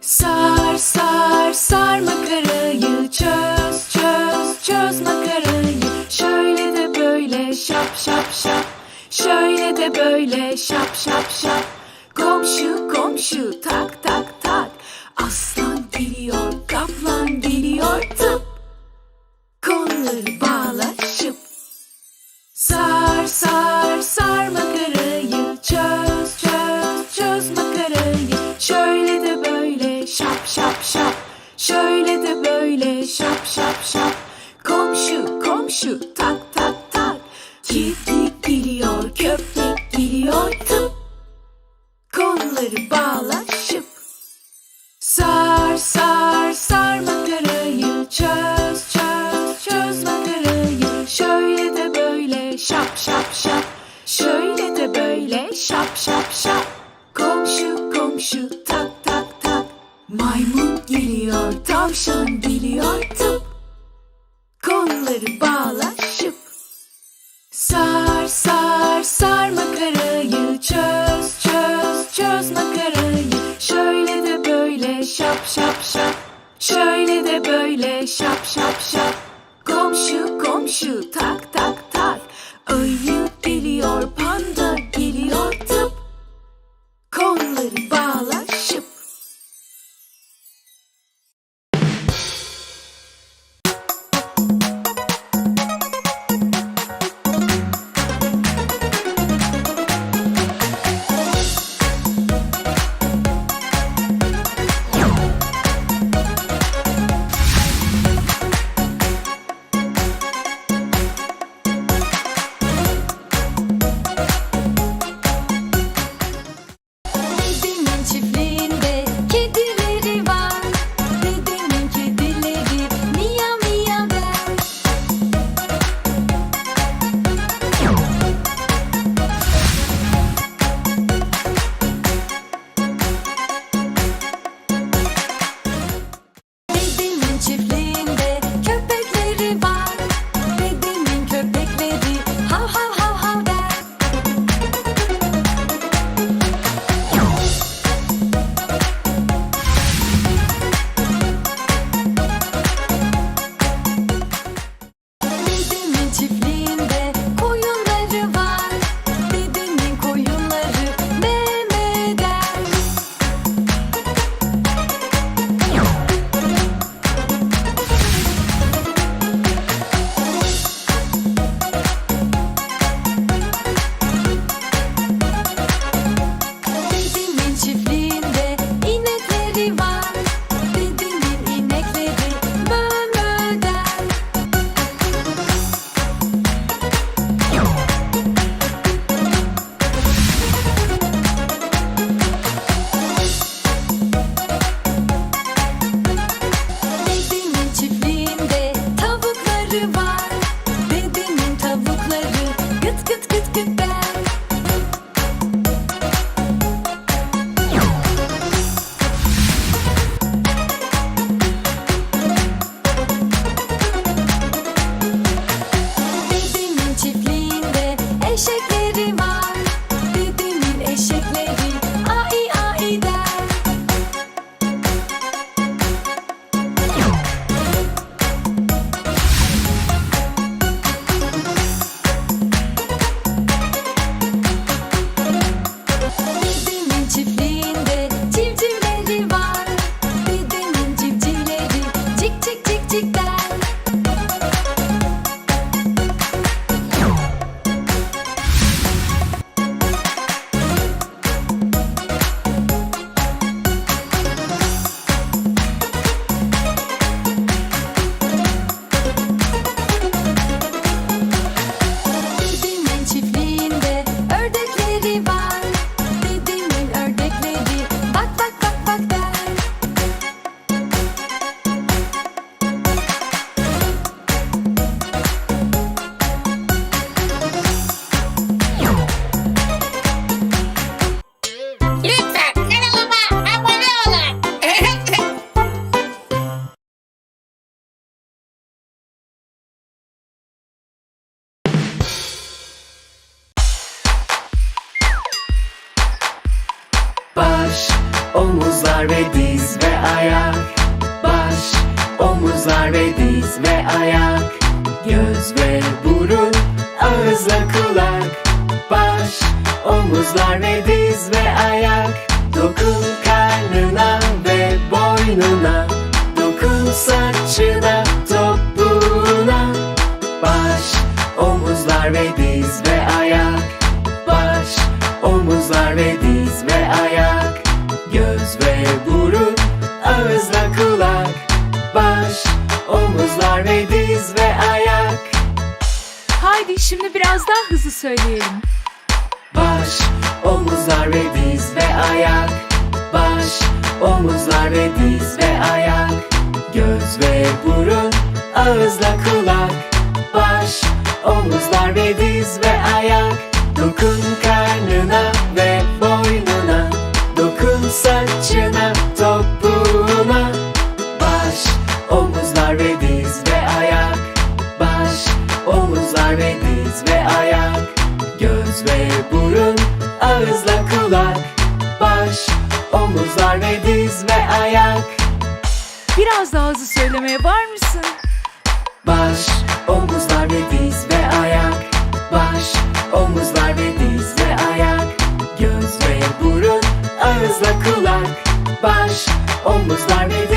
Sar sar sar makarayı çöz çöz çöz makarayı. Şöyle de böyle şap şap şap. Şöyle de böyle şap şap şap. Komşu komşu tak tak tak. Aslan geliyor kaplan geliyor tıp. Kolları bağla şöyle de böyle şap şap şap. Komşu komşu tak tak tak. Kedi geliyor köpek geliyor tıp. Kolları bağla şıp. Sar sar sar makarayı çöz çöz çöz makarayı şöyle de böyle şap şap şap. Şöyle de böyle şap şap şap. Komşu komşu tak tak tak. Maymun geliyor tavşan geliyor tıp. Kolları bağla şıp Sar sar sar makarayı çöz çöz çöz makarayı. Şöyle de böyle şap şap şap. Şöyle de böyle şap şap şap. Komşu komşu tak Співай omuzlar ve diz ve ayak. Baş, omuzlar ve diz ve ayak. Göz ve burun, ağızla kulak. Baş, omuzlar ve diz ve ayak. Dokun karnına ve boynuna. Dokun saçına, topuğuna. Baş, omuzlar ve diz Haydi şimdi biraz daha hızlı söyleyelim. Baş, omuzlar ve diz ve ayak. Baş, omuzlar ve diz ve ayak. Göz ve burun, ağızla kulak. Baş, omuzlar ve diz ve ayak. Dokun karnına Biraz daha hızlı söylemeye var mısın? Baş, omuzlar ve diz ve ayak. Baş, omuzlar ve diz ve ayak. Göz ve burun, ağızla kulak. Baş, omuzlar ve diz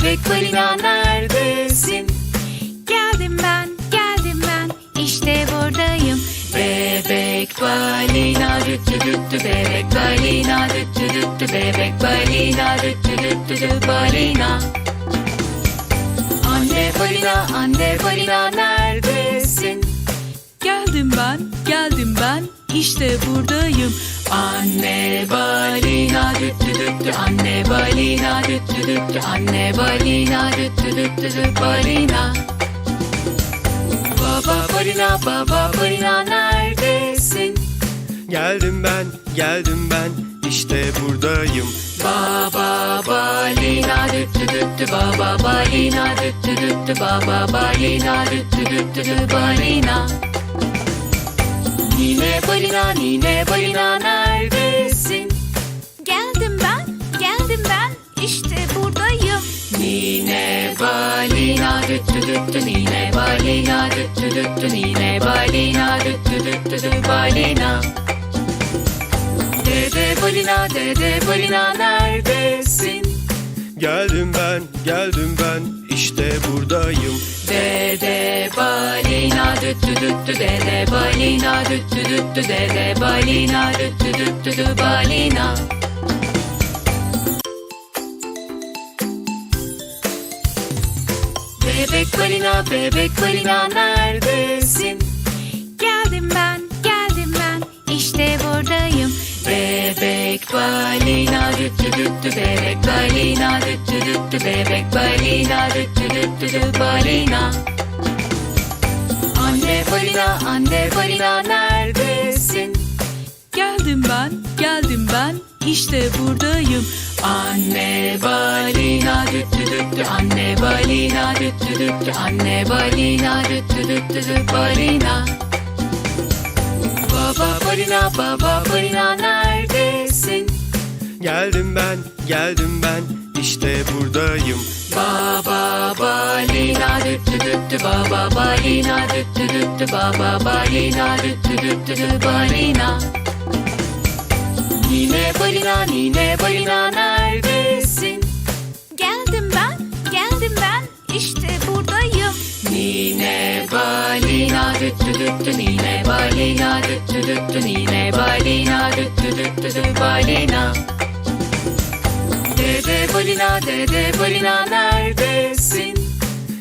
bebek balina neredesin? Geldim ben, geldim ben, işte buradayım. Bebek balina düttü düttü bebek balina düttü düttü bebek balina düttü düttü dü balina Anne balina anne balina neredesin? Geldim ben, geldim ben, işte buradayım. Anne balina düttü düttü anne balina düttü düttü anne balina düttü düttü dü balina Baba balina baba balina neredesin? Geldim ben, geldim ben, işte buradayım. Baba balina düttü düttü baba balina düttü düttü baba balina düttü düttü dü balina Nine balina nine balina neredesin? Geldim ben, geldim ben, işte buradayım. Nine balina düttü düttü nine balina düttü düttü nine balina düttü düttü dü balina Dede balina dede balina neredesin? Geldim ben, geldim ben, işte buradayım. Dede düttü düttü dede balina düttü düttü dede balina düttü düttü dü balina Bebek balina bebek balina neredesin? Geldim ben, geldim ben, işte buradayım. Bebek balina düttü düttü bebek balina düttü düttü bebek balina düttü düttü dü balina Anne balina anne balina neredesin? Geldim ben, geldim ben, işte buradayım. Anne balina düttü düttü anne balina düttü düttü anne balina düttü düttü dü balina Baba balina baba balina neredesin? Geldim ben, geldim ben, işte buradayım. Baba balina düttü düttü baba balina düttü düttü baba balina düttü düttü dü balina Nine balina nine balina neredesin? Geldim ben, geldim ben, işte buradayım. Nine balina düttü düttü nine balina düttü düttü nine balina düttü düttü dü balina Dede balina dede balina neredesin?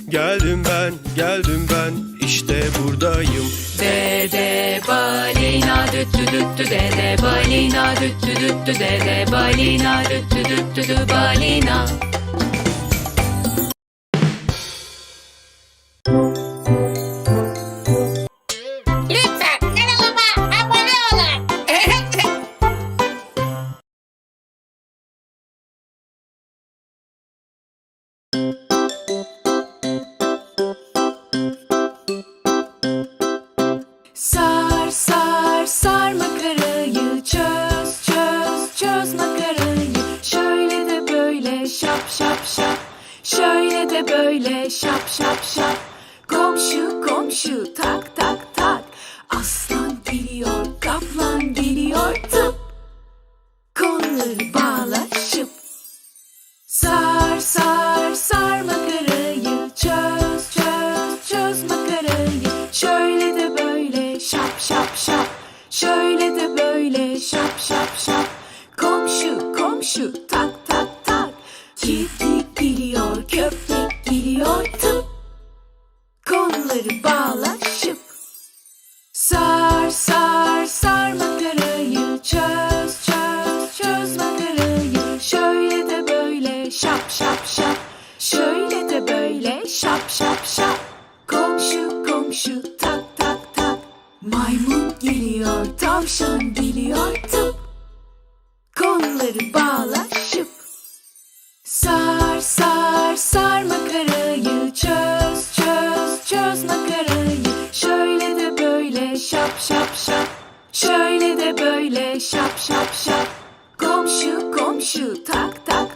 Geldim ben, geldim ben, işte buradayım. Dede balina düttü düttü dede balina düttü düttü dede balina düttü düttü dü balina şöyle de böyle şap şap şap. Komşu komşu tak tak tak. Aslan geliyor kaplan geliyor. Tıp. Kolları bağla şıp Sar sar sar makarayı. Çöz çöz çöz makarayı. Şöyle de böyle şap şap şap. Şöyle de böyle şap şap şap. Komşu komşu tak kolları bağla şıp Sar sar sar makarayı çöz çöz çöz makarayı. Şöyle de böyle şap şap şap. Şöyle de böyle şap şap şap. Komşu komşu tak tak tak. Maymun geliyor tavşan geliyor tıp. Kolları bağla şıp. Sar sar sar şap. Şöyle de böyle şap şap şap. Komşu komşu tak tak